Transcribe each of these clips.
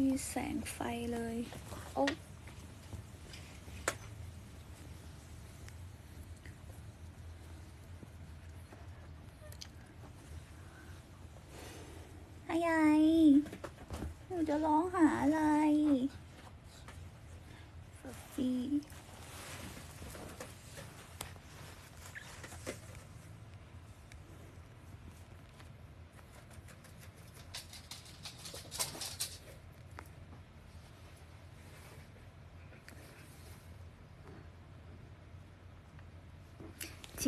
มีแสงไฟเลย โอ้อะไรหนูจะร้องหาอะไรฟฟฟี่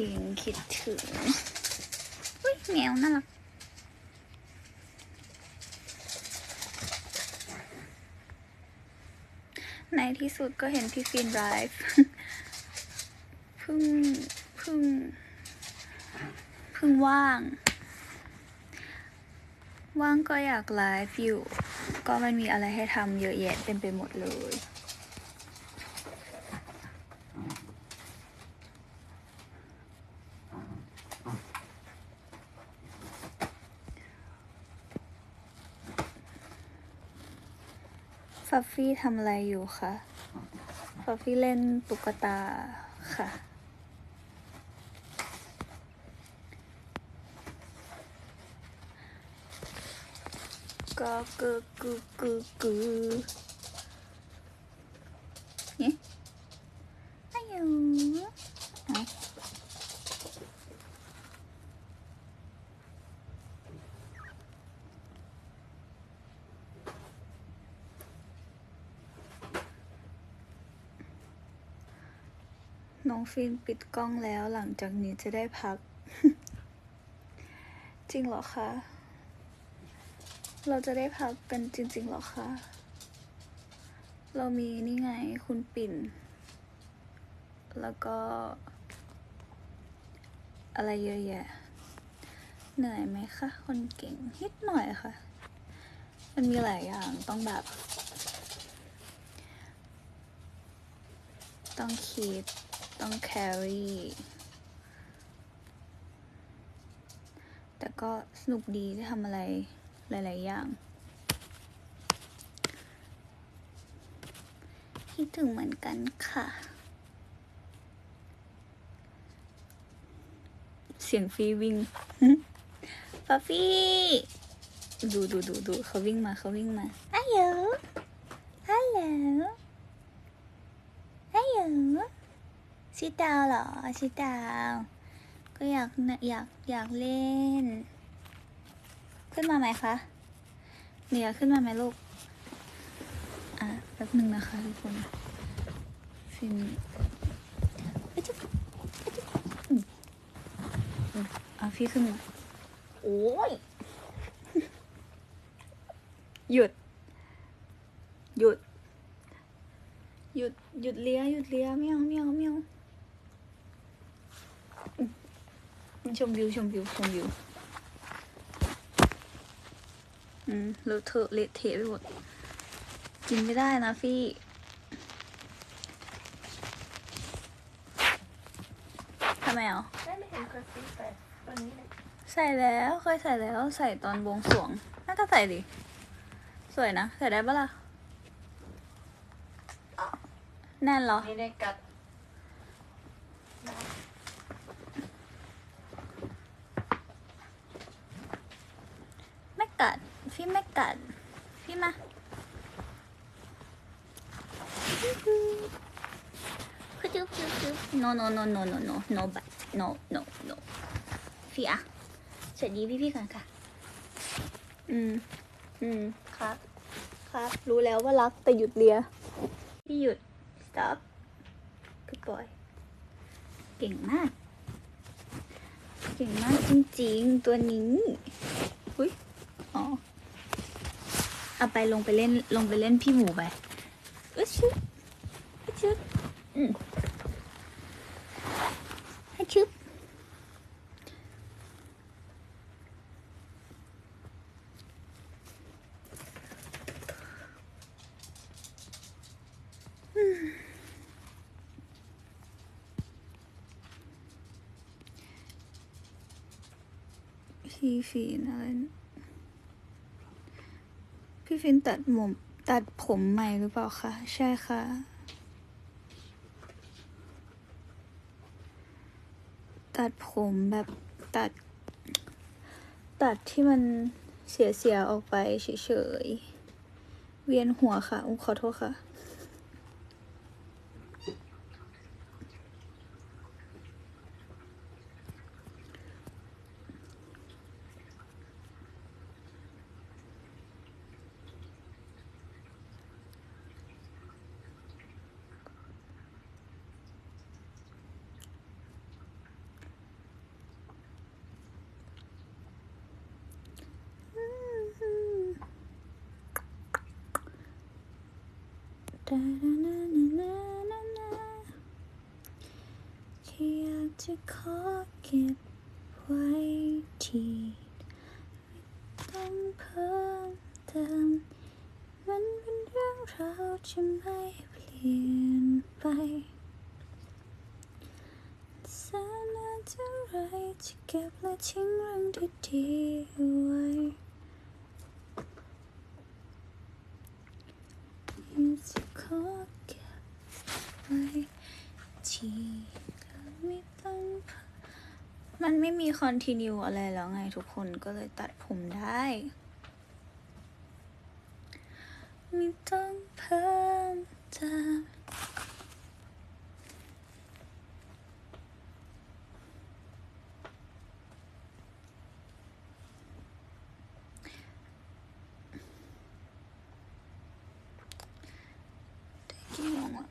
ิงคิดถึงอุ้ยแมวน่ารักในที่สุดก็เห็นพี่ฟินไลฟ์เพิ่งเพิ่งเพิ่งว่าง ว่างก็อยากไลฟ์อยู่ ก็มันมีอะไรให้ทำเยอะแยะเต็มไปหมดเลย ฟัฟฟี่ทำอะไรอยู่คะฟัฟฟี่เล่นตุ๊กตาค่ะ ก็กึกกึกกึกกึเนี่ยอายุเอา น้องฟินปิดกล้องแล้วหลังจากนี้จะได้พัก จริงเหรอคะ เราจะได้พักกันจริง ๆ เหรอคะ เรามีนี่ไงคุณปิ่น แล้วก็ อะไรเยอะแยะ เหนื่อยไหมคะ คนเก่งนิดหน่อยค่ะ มันมีหลายอย่างต้องแบบต้องคิด ต้องแครี่แต่ก็สนุกดีได้ทำอะไรหลาย ๆ อย่าง คิดถึงเหมือนกันค่ะ เสียงฟีวิ่งป๊าฟี่ ดูดูดูดูเขาวิ่งมาเขาวิ่งมาฮัลโหลฮัลโหลฮัลโหล ชิดาวเหรอชิดาว ก็อยากอยากอยากเล่น ขึ้นมาไหมคะเนียขึ้นมาไหมลูก อะแป๊บหนึ่งนะคะทุกคนฟินเอ้ยจุ๊บเอ้ยจุ๊บอืมอืมอะพี่ขึ้นมาโอ้ย หยุด หยุด หยุด หยุดเลี้ยหยุดเลี้ยไม่เอาไม่เอาไม่เอาอืม ชมวิวชมวิวชมวิว อืมเลอะเทอะเละเทะไปหมด กินไม่ได้นะฟี่ทำไมอะได้ไม่เห็นกระซิบแต่ตอนนี้เลยใส่แล้วเคยใส่แล้วใส่ตอนบวงสรวง น่าก็ใส่ดิ สวยนะ ใส่ได้ปะล่ะ แน่นเหรอไม่ได้กัด ไม่ กัด พี่ไม่กัด พี่มาคือจุ๊บจุ๊บจุ๊บ no no no no no no no but no no no พี่อะสวัสดีพี่พี่กันค่ะ อืม อืม ครับ ครับ รู้แล้วว่ารักแต่หยุดเลีย พี่หยุด stop good boy เก่งมาก เก่งมากจริงๆ ตัวนี้อุ้ย เอาไปลงไปเล่นลงไปเล่นพี่หมูไปอึ๊ดชึบอึ๊ดชึบอืมให้ชึบอืมพี่ฟินอะไรน พี่ฟินตัดผมตัดผมใหม่หรือเปล่าคะ ใช่ค่ะ ตัดผมแบบตัด ตัดที่มันเสียเสียๆออกไปเฉยๆ เวียนหัวค่ะอุ้มขอโทษค่ะ แค่อยากจะขอเก็บไว้ที่ต้องเพิ่มเติมมันเป็นเรื่องราวจะไม่เปลี่ยนไปแสนนานเท่าไรจะเก็บและทิ้งเรื่องดีๆเอาไว้ อยากจะขอเก็บไว้ที่ก็ไม่ต้องเพิ่ม มันไม่มีคอนติเนียอะไรแล้วไงทุกคนก็เลยตัดผมได้ ไม่ต้องเพิ่มเติมกี่โมงอะ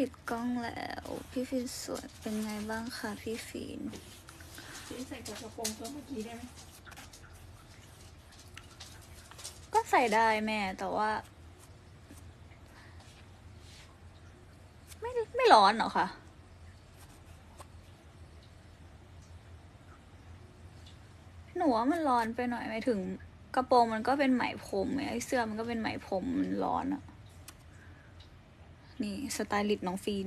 ปิดกล้องแล้ว พี่ฟินสวยเป็นไงบ้างคะพี่ฟินสีใส่กับกระโปรงตัวเมื่อกี้ได้ไหมก็ใส่ได้แม่แต่ว่า ไม่ไม่ร้อนเหรอคะหนูว่ามันร้อนไปหน่อยหมายถึง กระโปรงมันก็เป็นไหมพรมไงไอ้เสื้อมันก็เป็นไหมพรมมันร้อนอะ นี่สไตลิสต์น้องฟีน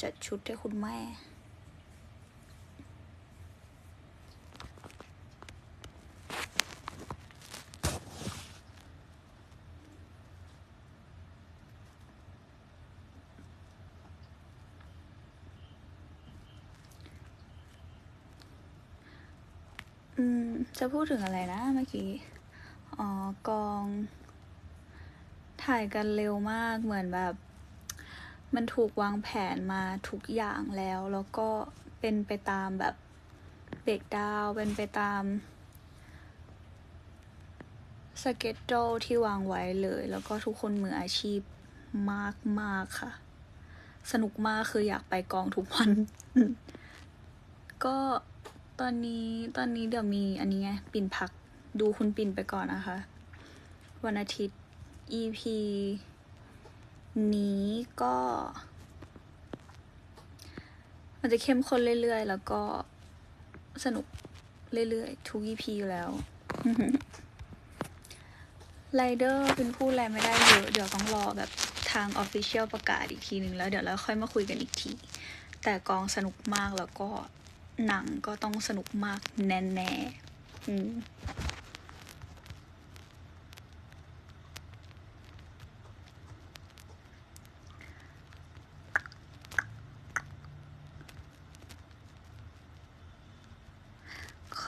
จัดชุดให้คุณแม่ อืม จะพูดถึงอะไรนะเมื่อกี้ อ๋อกอง ถ่ายกันเร็วมากเหมือนแบบ มันถูกวางแผนมาทุกอย่างแล้ว แล้วก็เป็นไปตามแบบเบรกดาวเป็นไปตามสเก็ตโจที่วางไว้เลย แล้วก็ทุกคนมืออาชีพมากมากค่ะ สนุกมากคืออยากไปกองทุกวัน ก็ตอนนี้ตอนนี้เดี๋ยวมีอันนี้ไงปิ่นพักดูคุณปิ่นไปก่อนนะคะ วันอาทิตย์ EP นี้ก็ มันจะเข้มข้นเรื่อยๆ แล้วก็สนุกเรื่อยๆ ทุก EP อยู่แล้วไรเดอร์เป็นพูดอะไรไม่ได้เยอะเดี๋ยวต้องรอแบบทางออฟฟิเชียลประกาศอีกทีหนึ่งแล้วเดี๋ยวเราค่อยมาคุยกันอีกที แต่กองสนุกมากแล้วก็หนังก็ต้องสนุกมากแน่ๆอืม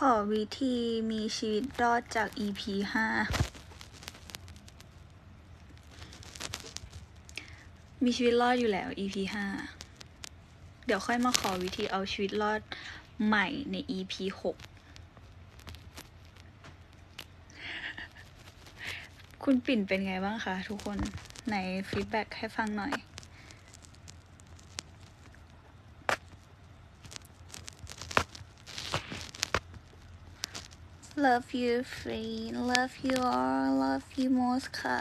ขอวิธีมีชีวิตรอดจาก EP ห้า มีชีวิตรอดอยู่แล้ว EP ห้า เดี๋ยวค่อยมาขอวิธีเอาชีวิตรอดใหม่ใน EP หก คุณปิ่นเป็นไงบ้างคะทุกคน ไหนฟีดแบ็กให้ฟังหน่อย Love you friend love you all love you most ค่ะ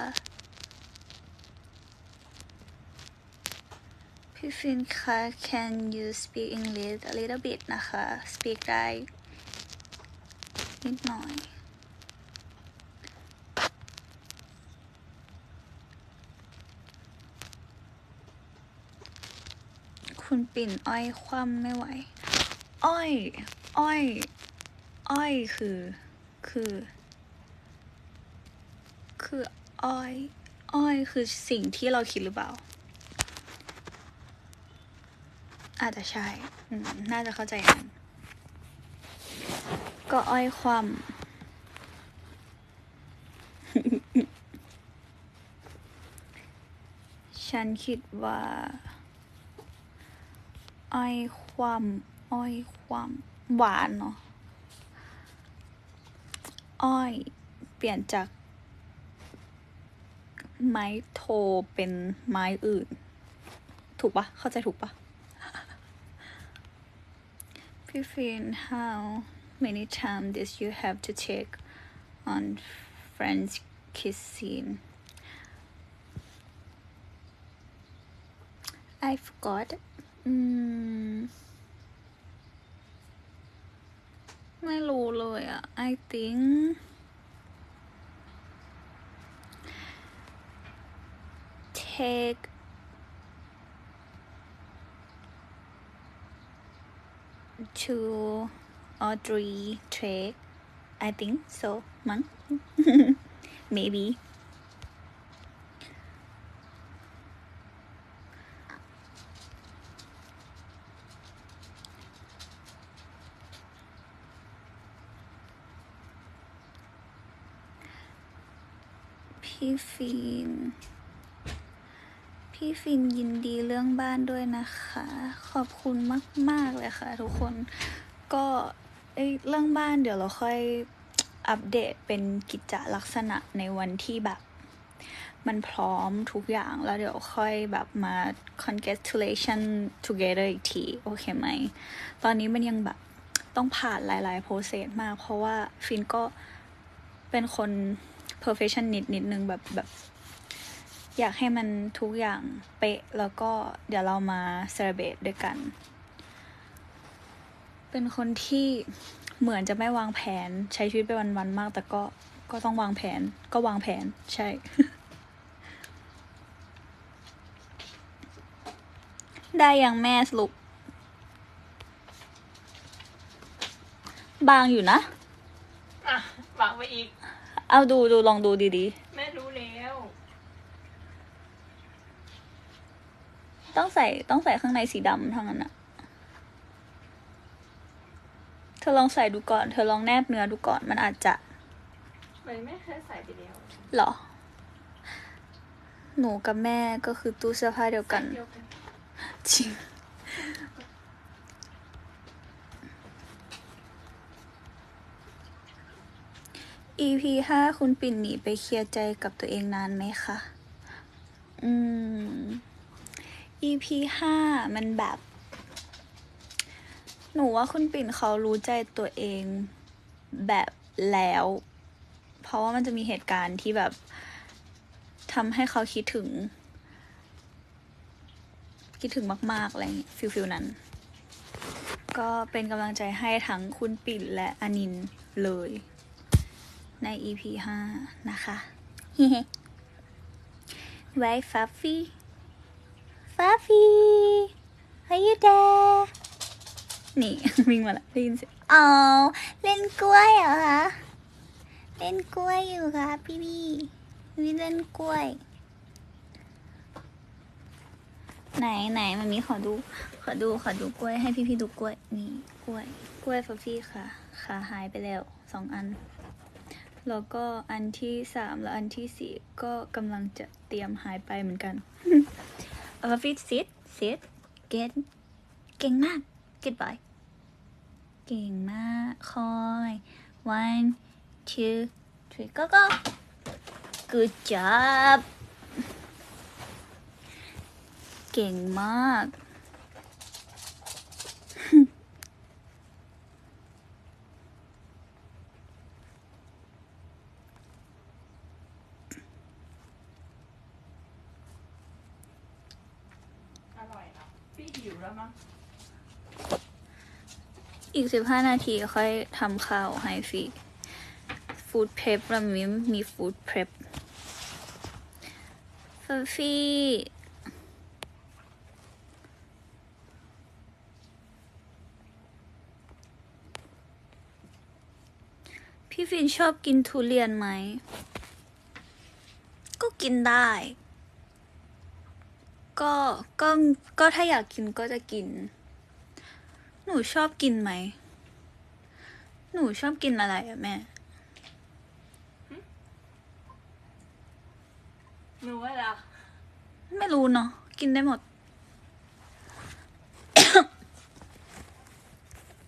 พี่ฟินคะ can you speak English a little bit นะคะ speak ได้ นิดหน่อยคุณปิ่นอ้อยคว่ำไม่ไหว อ้อย อ้อย อ้อยคือ คือ คืออ้อย อ้อยคือสิ่งที่เราคิดหรือเปล่า อาจจะใช่ น่าจะเข้าใจกัน ก็อ้อยความฉันคิดว่าอ้อยความอ้อยความหวานเนาะ อ้อย เปลี่ยนจาก ไม้โทเป็นไม้อื่น ถูกปะเข้าใจถูกปะพี่ฟิน how many times did you have to take on French kissing I forgot อื ไม่รู้เลยอะ I think take two or three take I think so มั้ง maybe พี่ฟิน พี่ฟินยินดีเรื่องบ้านด้วยนะคะ ขอบคุณมาก ๆ เลยค่ะ ทุกคน ก็เรื่องบ้านเดี๋ยวเราค่อยอัปเดตเป็นกิจลักษณะในวันที่แบบ มันพร้อมทุกอย่างแล้วเดี๋ยวค่อยแบบมา congratulation together อีกที โอเคไหม ตอนนี้มันยังแบบต้องผ่านหลายๆ process มาก เพราะว่าฟินก็เป็นคน perfectionist นิดนึงแบบแบบ อยากให้มันทุกอย่างเป๊ะ แล้วก็เดี๋ยวเรามา celebrate ด้วยกัน เป็นคนที่เหมือนจะไม่วางแผนใช้ชีวิตไปวันๆมาก แต่ก็ก็ต้องวางแผน ก็วางแผนใช่ ได้ยังแม่สรุปบางอยู่นะ อะวางไปอีก เอาดูดูลองดูดีแม่รู้แล้วๆต้องใส่ต้องใส่ข้างในสีดำเท่านั้นอะเธอลองใส่ดูก่อน เธอลองแนบเนื้อดูก่อน มันอาจจะไม่แม่เคยใส่ไปแล้วเหรอ หนูกับแม่ก็คือตู้เสื้อผ้าเดียวกันเดียวกันจริง EP ห้าคุณปิ่นหนีไปเคลียร์ใจกับตัวเองนานไหมคะ อืม EP ห้ามันแบบ หนูว่าคุณปิ่นเขารู้ใจตัวเองแบบแล้ว เพราะว่ามันจะมีเหตุการณ์ที่แบบทำให้เขาคิดถึง คิดถึงมาก ๆ อะไรอย่างเงี้ยฟิลฟิลนั้น ก็เป็นกำลังใจให้ทั้งคุณปิ่นและอนินเลย ใน EP 5 นะคะไว้ฟัฟฟี่ฟัฟฟี่ Are you there นี่ วิ่งมาละได้ยินเสียงอ๋อเล่นกล้วยเหรอคะเล่นกล้วยอยู่ค่ะพี่พี่วิเล่นกล้วย ไหนไหนมันมีขอดู ขอดูขอดูกล้วยให้พี่พี่ดูกล้วยนี่กล้วย กล้วยฟัฟฟี่ค่ะขาหายไปแล้วสองอัน แล้วก็อันที่สามและอันที่สี่ก็กำลังจะเตรียมหายไปเหมือนกันฟัฟฟี่ sit sit get เก่งมาก goodbye เก่งมากคอย one two three go go good job เก่งมาก อร่อยเนาะพี่หิวแล้วมั้ง อีกสิบห้านาทีค่อยทำข้าวให้ฟรีฟู้ดเพร p เรามีมีฟู้ดเพร p ฟฟี่พี่ฟินชอบกินทุเรียนไหม ก็กินได้ ก็ ก็ ก็ถ้าอยากกินก็จะกิน หนูชอบกินไหม หนูชอบกินอะไรอะแม่ หนูว่าละไม่รู้เนาะกินได้หมด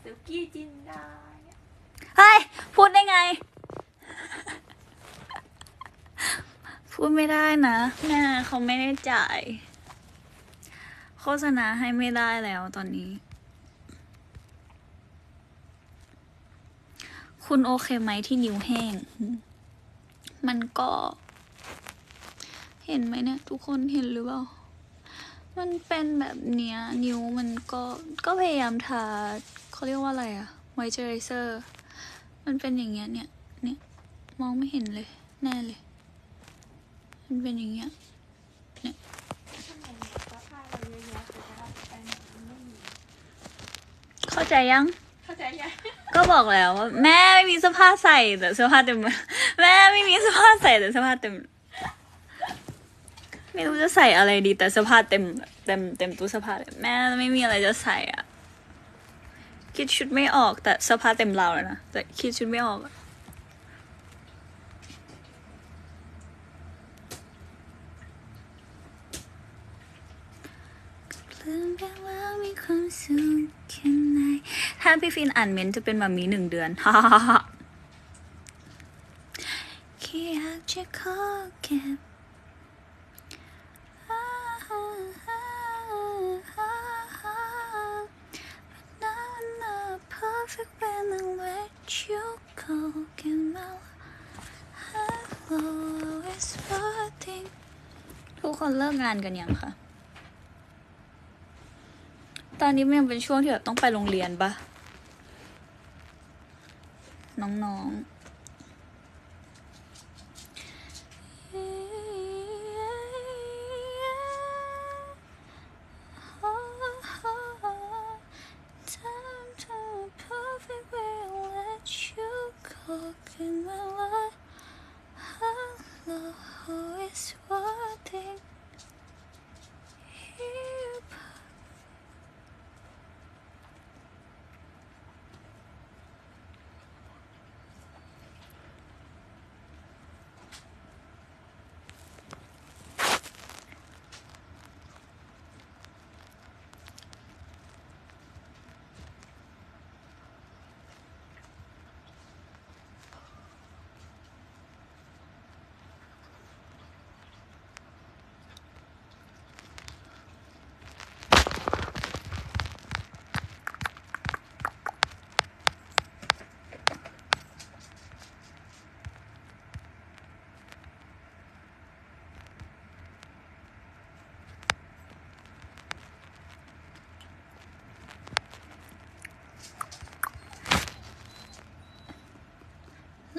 สุกี้จินได้เฮ้ยพูดได้ไง พูดไม่ได้นะแม่เขาไม่ได้จ่าย โฆษณาให้ไม่ได้แล้วตอนนี้ คุณโอเคไหมที่นิ้วแห้ง มันก็ เห็นไหมเนี่ย ทุกคนเห็นหรือเปล่า มันเป็นแบบเนี้ย นิ้วมันก็ ก็พยายามทาเขาเรียกว่าอะไรอะ moisturizer มันเป็นอย่างเงี้ยเนี่ย เนี่ย มองไม่เห็นเลย แน่เลย มันเป็นอย่างเงี้ย เนมันไม่มีเข้าใจยัง เข้าใจยัง ก็บอกแล้วว่าแม่ไม่มีเสื้อผ้าใส่แต่เสื้อผ้าเต็มแม่ไม่มีเสื้อผ้าใส่แต่เสื้อผ้าเต็ม ไม่รู้จะใส่อะไรดี แต่เสื้อผ้าเต็มเต็มเต็มตู้เสื้อผ้าเลยแม่ไม่มีอะไรจะใส่อะคิดชุดไม่ออกแต่เสื้อผ้าเต็มเราแล้วนะแต่คิดชุดไม่ออกอะลืมไปแล้วมี ความสุขแค่ไหนถ้าพี่ฟินอ่านเมนจะเป็นแบบมีหนึ่งเดือนฮ่าแค่อยากจะขอเก็บทุกคนเลิกงานกันยังคะ ตอนนี้มันยังเป็นช่วงที่แบบต้องไปโรงเรียนปะน้องๆ Time to perfect way I let you go in my life Hello, who is waiting here?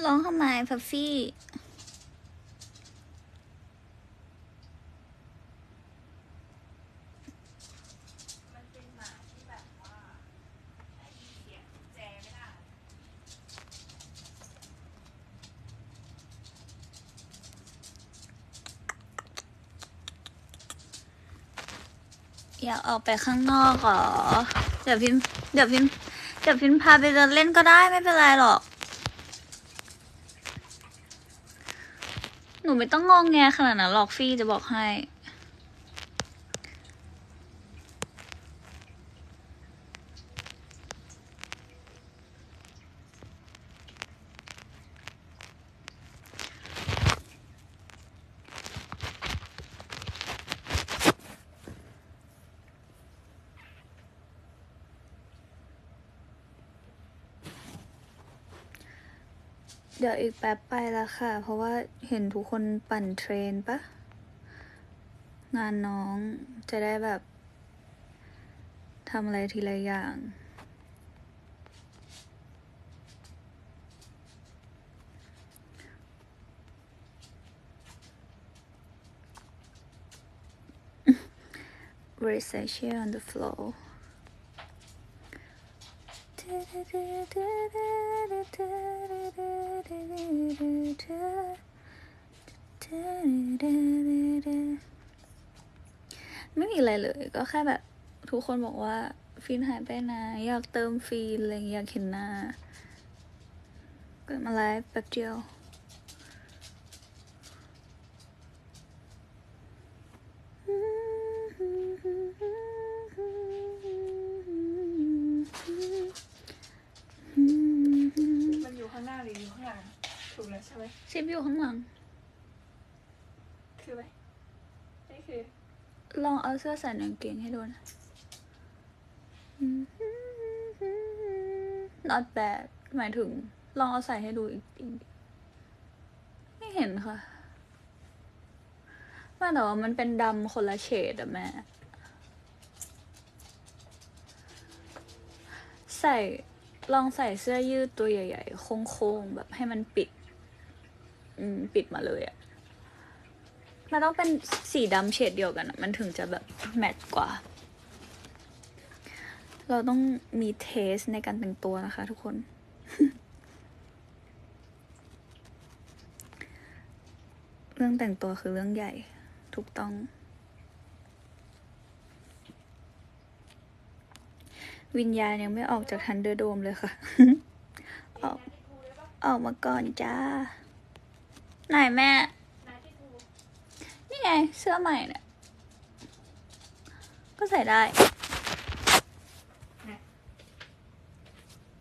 ร้องทำไมพัฟฟี่ มันเป็นหมาที่แบบว่าได้ยินเสียงกุญแจไม่ได้อยากออกไปข้างนอกเหรอ เดี๋ยวพิมเดี๋ยวพิมเดี๋ยวพิมพาไปเดินเล่นก็ได้ไม่เป็นไรหรอก นูไม่ต้องงองแงขนาดนั้นหรอกฟี่จะบอกให้ เดี๋ยวอีกแป๊บไปแล้วค่ะ เพราะว่าเห็นทุกคนปั่นเทรนปะงานน้องจะได้แบบทำอะไรทีละอย่าง Versace on the floor. ไม่มีอะไรเลย ก็แค่แบบทุกคนบอกว่าฟินหายไปไหนอยากเติมฟินอะไรอยาเงี้ยอยากเห็นหน้าเกิดมาไลฟ์แป๊บเดียว มันอยู่ข้างหน้าหรืออยู่ข้างหลัง ถูกแล้วใช่ไหมชิปอยู่ข้างหลัง คือไหมนี่คือ ลองเอาเสื้อใส่ในกางเกงให้ดูนะ not bad หมายถึง ลองเอาใส่ให้ดูอีกอีกไม่เห็นค่ะไม่แต่ว่ามันเป็นดำคนละเฉดอะแม่ ใส่ลองใส่เสื้อยืดตัวใหญ่ ๆ โค้ง ๆ แบบให้มันปิด อืมปิดมาเลยอะมันต้องเป็นสีดำเฉดเดียวกันอะมันถึงจะแบบแมทกว่า เราต้องมีเทสในการแต่งตัวนะคะทุกคน เรื่องแต่งตัวคือเรื่องใหญ่ ถูกต้องวิญญาณยังไม่ออกจากทันเดอร์โดมเลยค่ะ ออกออกมาก่อนจ้า ไหนแม่ นี่ไงเสื้อใหม่เนี่ย ก็ใส่ได้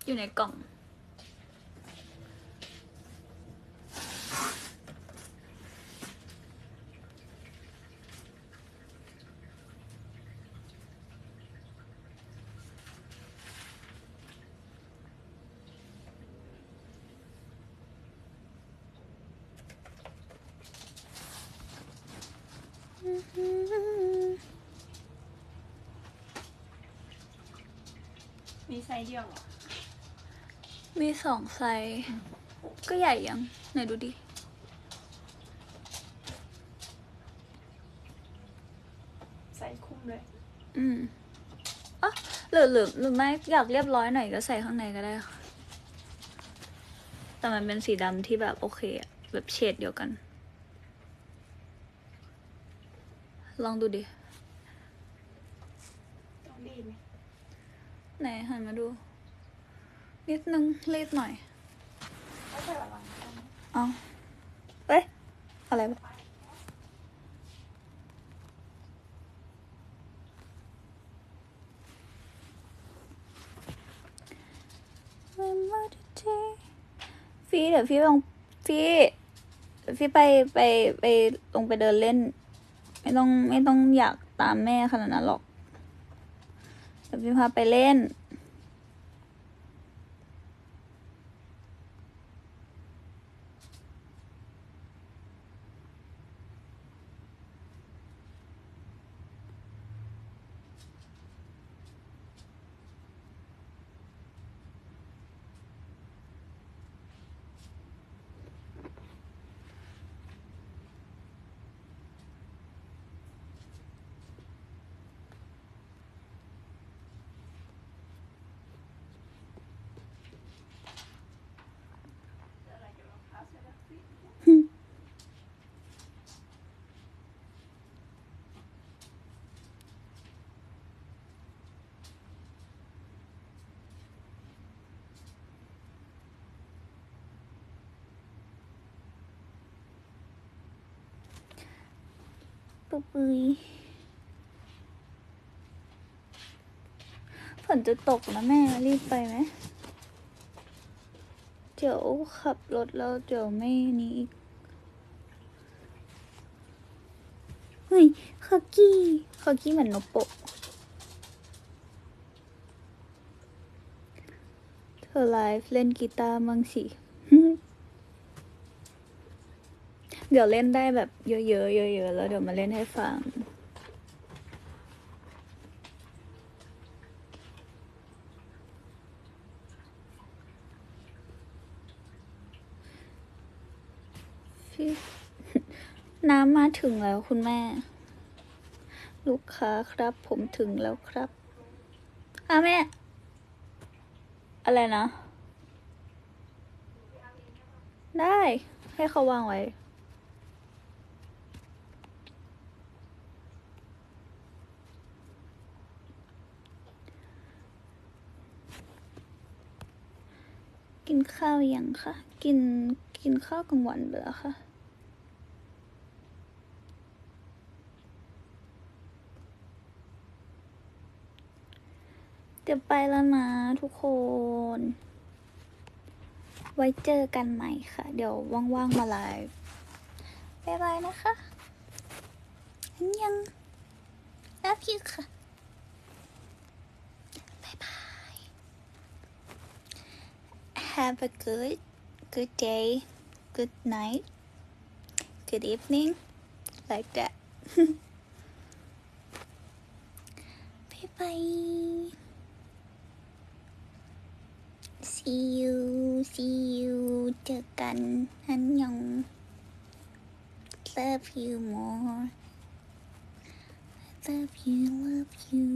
อยู่ในกล่อง มีไซส์เดียวเหรอ มีสองไซส์ก็ใหญ่ยังไหนดูดิ ไซส์คุ้มเลย อืมอะหรือหรือหรือไม่อยากเรียบร้อยหน่อยก็ใส่ข้างในก็ได้ค่ะ แต่มันเป็นสีดำที่แบบโอเคอะแบบเฉดเดียวกัน ลองดูดิ ต้องรีบไหม ไหนหันมาดู นิดนึงรีดหน่อยไม่ใช่หรอวะเอาเอ้ย อะไรวะฟีเดี๋ยวพี่ลงพี่พี่ไปไปไปลงไปเดินเล่น ไม่ต้องไม่ต้องอยากตามแม่ขนาดนั้นหรอก พี่พาไปเล่น อะไรเกี่ยวกับรองเท้าใช่ไหม ปุบปุยฝนจะตกแล้วแม่ รีบไปไหม เดี๋ยวขับรถแล้วเดี๋ยวไม่นี้อีก เฮ้ยคอกี้คอกี้เหมือนนกโปะเธอไลฟ์เล่นกีตาร์มั่งสิ เดี๋ยวเล่นได้แบบเยอะๆเยอะๆแล้วเดี๋ยวมาเล่นให้ฟัง น้ำมาถึงแล้วคุณแม่ ลูกค้าครับผมถึงแล้วครับอะแม่ออะไรนะ ได้ ให้เขาวางไว้ กินข้าวยังคะกินกินข้าวกลางวันไปแล้วค่ะเดี๋ยวไปแล้วนะทุกคน ไว้เจอกันใหม่ค่ะ เดี๋ยวว่างๆมาไลฟ์บ๊ายบายนะคะยังรักพี่ค่ะ Have a good good day good night good evening like that bye bye see you see you เจอกันอันยอง love you more love you love you